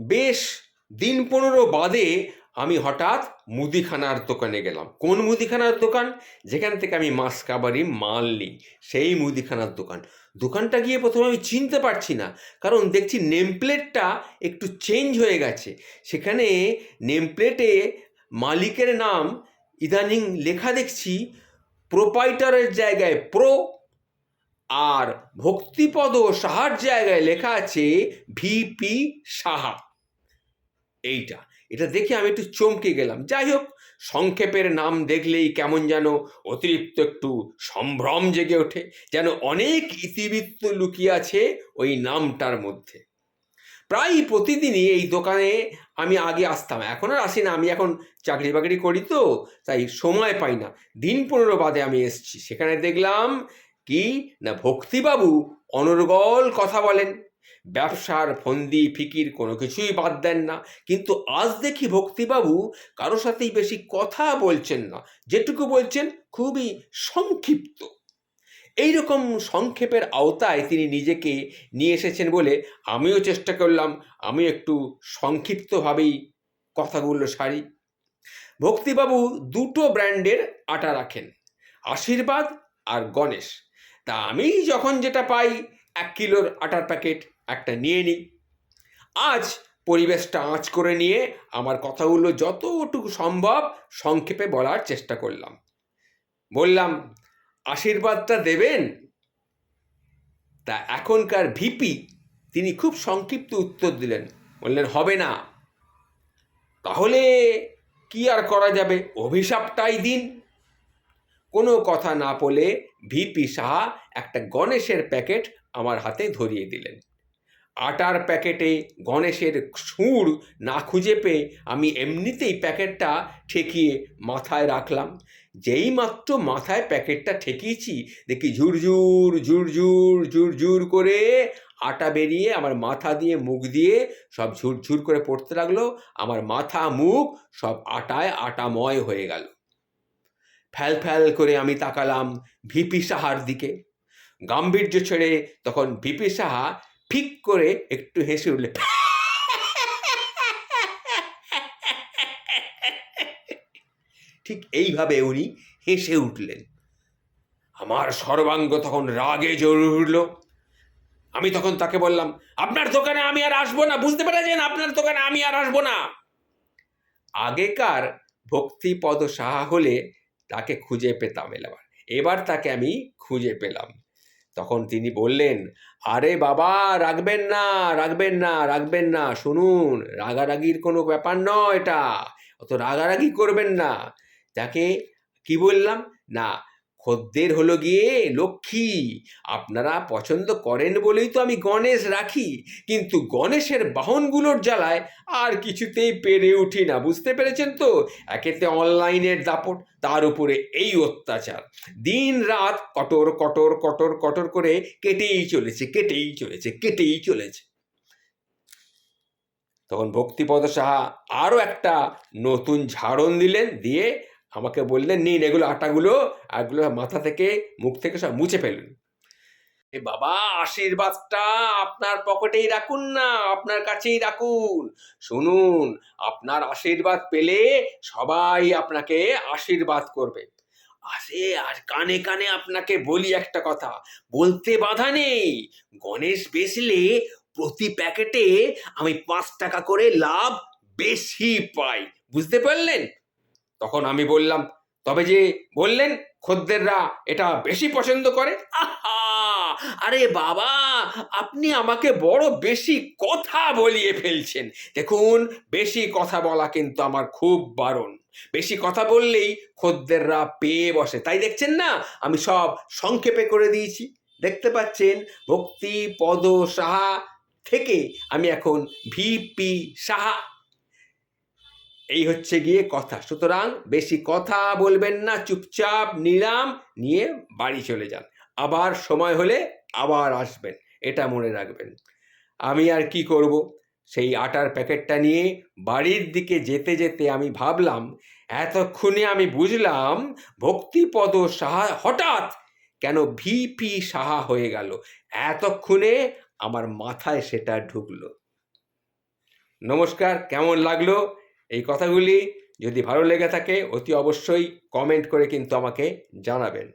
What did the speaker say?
বেশ দিন পনেরো বাদে আমি হঠাৎ মুদিখানার দোকানে গেলাম। কোন মুদিখানার দোকান? যেখান থেকে আমি মাস কাবারি মাল নিই, সেই মুদিখানার দোকান। দোকানটা গিয়ে প্রথমে আমি চিনতে পারছি না, কারণ দেখছি নেম প্লেটটা একটু চেঞ্জ হয়ে গেছে। সেখানে নেম প্লেটে মালিকের নাম, ইদানিং লেখা দেখছি, প্রোপাইটারের জায়গায় প্রো আর ভক্তিপদ সাহার জায়গায় লেখা আছে ভিপি সাহা। এইটা, এটা দেখে আমি একটু চমকে গেলাম। যাই হোক, সংক্ষেপের নাম দেখলেই কেমন যেন অতিরিক্ত একটু সম্ভ্রম জেগে ওঠে, যেন অনেক ইতিবৃত্ত লুকিয়ে আছে ওই নামটার মধ্যে। প্রায় প্রতিদিনই এই দোকানে আমি আগে আসতাম। এখন আর আসি না, আমি এখন চাকরি বাকরি করি তো, তাই সময় পাই না। দিন পনেরো বাদে আমি এসছি। সেখানে দেখলাম কি? না ভক্তিবাবু অনর্গল কথা বলেন। ব্যবসার ফন্দি, ফিকির কোনো কিছুই বাদ দেন না। কিন্তু আজ দেখি ভক্তিবাবু কারোর সাথেই বেশি কথা বলছেন না। যেটুকু বলছেন খুবই সংক্ষিপ্ত। এইরকম সংক্ষেপের আওতায় তিনি নিজেকে নিয়ে এসেছেন বলে আমিও চেষ্টা করলাম। আমি একটু সংক্ষিপ্তভাবেই কথাগুলো সারি। ভক্তিবাবু দুটো ব্র্যান্ডের আটা রাখেন। আশীর্বাদ আর গণেশ। তা আমি যখন যেটা পাই, এক কিলোর আটার প্যাকেট একটা নিয়ে নিই। আজ পরিবেশটা আঁচ করে নিয়ে আমার কথাগুলো যতটুকু সম্ভব সংক্ষেপে বলার চেষ্টা করলাম। বললাম, আশীর্বাদটা দেবেন? তা এখনকার ভিপি তিনি খুব সংক্ষিপ্ত উত্তর দিলেন। বললেন, হবে না। তাহলে কি আর করা যাবে? অভিশাপটাই দিন। কোনো কথা না বলে ভিপি সাহা একটা গণেশের প্যাকেট আমার হাতে ধরিয়ে দিলেন। আটার প্যাকেটে গণেশের সুর না খুঁজে পেয়ে আমি এমনিতেই প্যাকেটটা ঠেকিয়ে মাথায় রাখলাম। যেই মাত্র মাথায় প্যাকেটটা ঠেকিয়েছি, দেখি ঝুরঝুর ঝুরঝুর ঝুরঝুর করে আটা বেরিয়ে আমার মাথা দিয়ে মুখ দিয়ে সব ঝুরঝুর করে পড়তে লাগল। আমার মাথা, মুখ সব আটায় আটাময় হয়ে গেল। ফ্যাল ফ্যাল করে আমি তাকালাম ভিপি সাহার দিকে। গাম্ভীর্য ছেড়ে তখন ভিপি সাহা ফিক করে একটু হেসে উঠলে, ঠিক এইভাবে উনি হেসে উঠলেন। আমার সর্বাঙ্গ তখন রাগে জ্বলে উঠল। আমি তখন তাকে বললাম, আপনার দোকানে আমি আর আসব না, বুঝতে পেরেছেন? আপনার দোকানে আমি আর আসব না। আগেকার ভক্তিপদ সাহা হলে তাকে খুঁজে পেতাম এবার এবার তাকে আমি খুঁজে পেলাম। তখন তিনি বললেন, আরে বাবা, রাখবেন না রাখবেন না রাখবেন না। শুনুন, রাগারাগির কোনো ব্যাপার নয় এটা। অত রাগারাগি করবেন না। তাকে কি বললাম? না খদ্দের হলো গিয়ে লক্ষ্মী। আপনারা পছন্দ করেন বলেই তো আমি গণেশ রাখি, কিন্তু গণেশের বাহনগুলোর জ্বালায় আর কিছুতেই পেরে উঠি না, বুঝতে পেরেছেন তো? একেতে অনলাইনের দাপট, তার উপরে এই অত্যাচার। দিন রাত কটর কটর কটর কটর করে কেটেই চলেছে কেটেই চলেছে কেটেই চলেছে। তখন ভক্তিপদ সাহা আরও একটা নতুন ঝাড়ন দিলেন, দিয়ে আমাকে বললেন, নিন এগুলো আটাগুলো আগুলো মাথা থেকে, মুখ থেকে সব মুছে ফেলুন। এ বাবা, আশীর্বাদটা আপনার পকেটেই রাখুন না, আপনার কাছেই রাখুন। শুনুন, আপনার আশীর্বাদ পেলে সবাই আপনাকে আশীর্বাদ করবে। আসে আর কানে কানে আপনাকে বলি একটা কথা, বলতে বাধা নেই। গণেশ বেচলে প্রতি প্যাকেটে আমি পাঁচ টাকা করে লাভ বেশি পাই, বুঝতে পারলেন? তখন আমি বললাম, তবে যে বললেন খদ্দেররা এটা বেশি পছন্দ করে? আরে বাবা, আপনি আমাকে বড় বেশি কথা বলিয়ে ফেলছেন। দেখুন, বেশি কথা বলা কিন্তু আমার খুব বারণ। বেশি কথা বললেই খদ্দেররা পেয়ে বসে। তাই দেখছেন না, আমি সব সংক্ষেপে করে দিয়েছি। দেখতে পাচ্ছেন, ভক্তি পদ সাহা থেকে আমি এখন ভিপি সাহা এই হচ্ছে গিয়ে কথা। সুতরাং বেশি কথা বলবেন না, চুপচাপ নিলাম নিয়ে বাড়ি চলে যান। আবার সময় হলে আবার আসবেন, এটা মনে রাখবেন। আমি আর কি করব? সেই আটার প্যাকেটটা নিয়ে বাড়ির দিকে যেতে যেতে আমি ভাবলাম, এতক্ষণে আমি বুঝলাম ভক্তিপদ সাহা হঠাৎ কেন ভিপি সাহা হয়ে গেল। এতক্ষণে আমার মাথায় সেটা ঢুকলো। নমস্কার, কেমন লাগল? এই কথাগুলি যদি ভালো লেগে থাকে অতি অবশ্যই কমেন্ট করে কিন্তু আমাকে জানাবেন।